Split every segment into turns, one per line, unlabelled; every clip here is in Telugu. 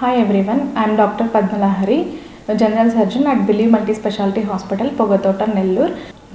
Hi everyone I'm doctor Padmalahari general surgeon at believe multi speciality hospital Pogathota Nellore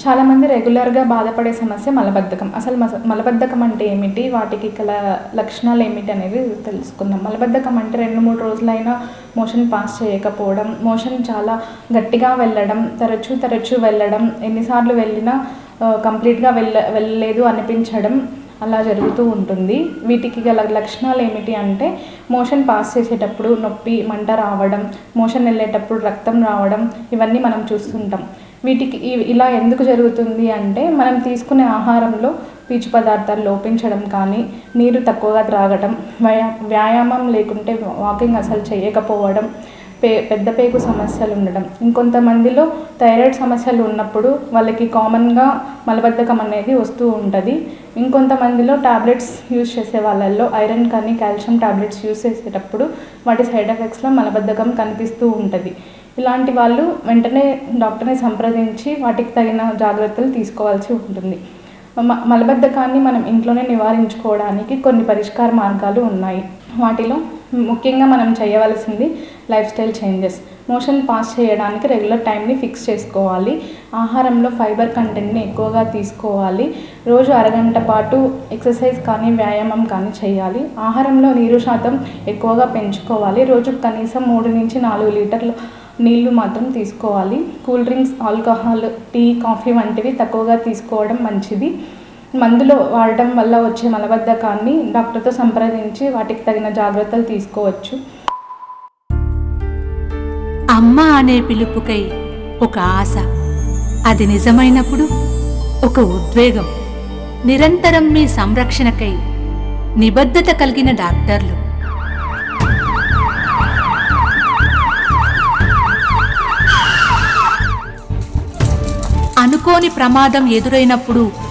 చాలామంది రెగ్యులర్గా బాధపడే సమస్య మలబద్ధకం. అసలు మస- మలబద్ధకం అంటే ఏమిటి? వాటికి గల లక్షణాలు ఏమిటి అనేది తెలుసుకుందాం. మలబద్ధకం అంటే రెండు మూడు రోజులైనా మోషన్ పాస్ చేయకపోవడం మోషన్ చాలా గట్టిగా వెళ్ళడం తరచూ తరచూ వెళ్ళడం ఎన్నిసార్లు వెళ్ళినా కంప్లీట్గా వెళ్ళ వెళ్ళలేదు అనిపించడం అలా జరుగుతూ ఉంటుంది. వీటికి గల లక్షణాలు ఏమిటి అంటే మోషన్ పాస్ చేసేటప్పుడు నొప్పి మంట రావడం మోషన్ వెళ్ళేటప్పుడు రక్తం రావడం ఇవన్నీ మనం చూస్తుంటాం. వీటికి ఇలా ఎందుకు జరుగుతుంది అంటే మనం తీసుకునే ఆహారంలో పీచు పదార్థాలు లోపించడం కానీ నీరు తక్కువగా త్రాగడం వ్యాయా వ్యాయామం లేకుంటే వాకింగ్ అసలు చేయకపోవడం పే పెద్ద పేగు సమస్యలు ఉండడం. ఇంకొంతమందిలో థైరాయిడ్ సమస్యలు ఉన్నప్పుడు వాళ్ళకి కామన్గా మలబద్ధకం అనేది వస్తూ ఉంటుంది. ఇంకొంతమందిలో టాబ్లెట్స్ యూజ్ చేసే వాళ్ళల్లో ఐరన్ కానీ కాల్షియం టాబ్లెట్స్ యూజ్ చేసేటప్పుడు వాటి సైడ్ ఎఫెక్ట్స్లో మలబద్ధకం కనిపిస్తూ ఉంటుంది. ఇలాంటి వాళ్ళు వెంటనే డాక్టర్ని సంప్రదించి వాటికి తగిన జాగ్రత్తలు తీసుకోవాల్సి ఉంటుంది. మ- మలబద్ధకాన్ని మనం ఇంట్లోనే నివారించుకోవడానికి కొన్ని పరిష్కార మార్గాలు ఉన్నాయి. వాటిలో ముఖ్యంగా మనం చేయవలసింది life style changes. Motion pass చేయడానికి రెగ్యులర్ టైంని ఫిక్స్ చేసుకోవాలి. ఆహారంలో ఫైబర్ కంటెంట్ని ఎక్కువగా తీసుకోవాలి. రోజు అరగంట పాటు ఎక్సర్సైజ్ కానీ వ్యాయామం కానీ చేయాలి. ఆహారంలో నీరు శాతం ఎక్కువగా పెంచుకోవాలి. రోజుకు కనీసం మూడు నుంచి నాలుగు లీటర్లు నీళ్ళు మాత్రం తీసుకోవాలి. Cool drinks alcohol tea coffee వంటివి తక్కువగా తీసుకోవడం మంచిది. మందులు వాడటం వల్ల వచ్చే మలబద్ధకాన్ని డాక్టర్తో సంప్రదించి వాటికి తగిన జాగ్రత్తలు తీసుకోవచ్చు.
అమ్మ అనే పిలుపుకై ఒక ఆశ. అది నిజమైనప్పుడు ఒక ఉద్వేగం. నిరంతరం మీ సంరక్షణకై నిబద్ధత కలిగిన డాక్టర్లు. అనుకోని ప్రమాదం ఎదురైనప్పుడు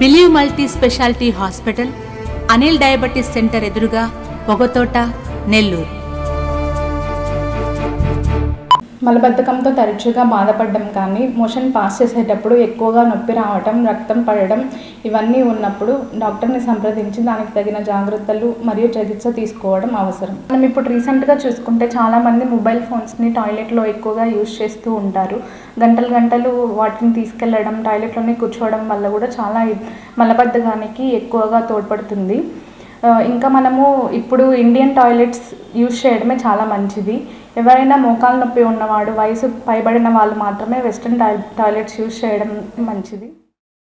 Believe multi speciality hospital Anil diabetes centre ఎదురుగా పొగతోట నెల్లూరు.
మలబద్ధకంతో తరచుగా బాధపడడం కానీ మోషన్ పాస్ చేసేటప్పుడు ఎక్కువగా నొప్పి రావటం రక్తం పడడం ఇవన్నీ ఉన్నప్పుడు డాక్టర్ని సంప్రదించి దానికి తగిన జాగ్రత్తలు మరియు చికిత్స తీసుకోవడం అవసరం. మనం ఇప్పుడు రీసెంట్గా చూసుకుంటే చాలామంది మొబైల్ ఫోన్స్ని టాయిలెట్లో ఎక్కువగా యూజ్ చేస్తూ ఉంటారు. గంటలు గంటలు వాటిని తీసుకెళ్ళడం టాయిలెట్లోనే కూర్చోవడం వల్ల కూడా చాలా మలబద్ధకానికి ఎక్కువగా తోడ్పడుతుంది. ఇంకా మనము ఇప్పుడు ఇండియన్ టాయిలెట్స్ యూజ్ చేయడమే చాలా మంచిది. ఎవరైనా మోకాలు నొప్పి ఉన్నవాడు వయసు పైబడిన వాళ్ళు మాత్రమే వెస్ట్రన్ టాయిలెట్స్ యూజ్ చేయడం మంచిది.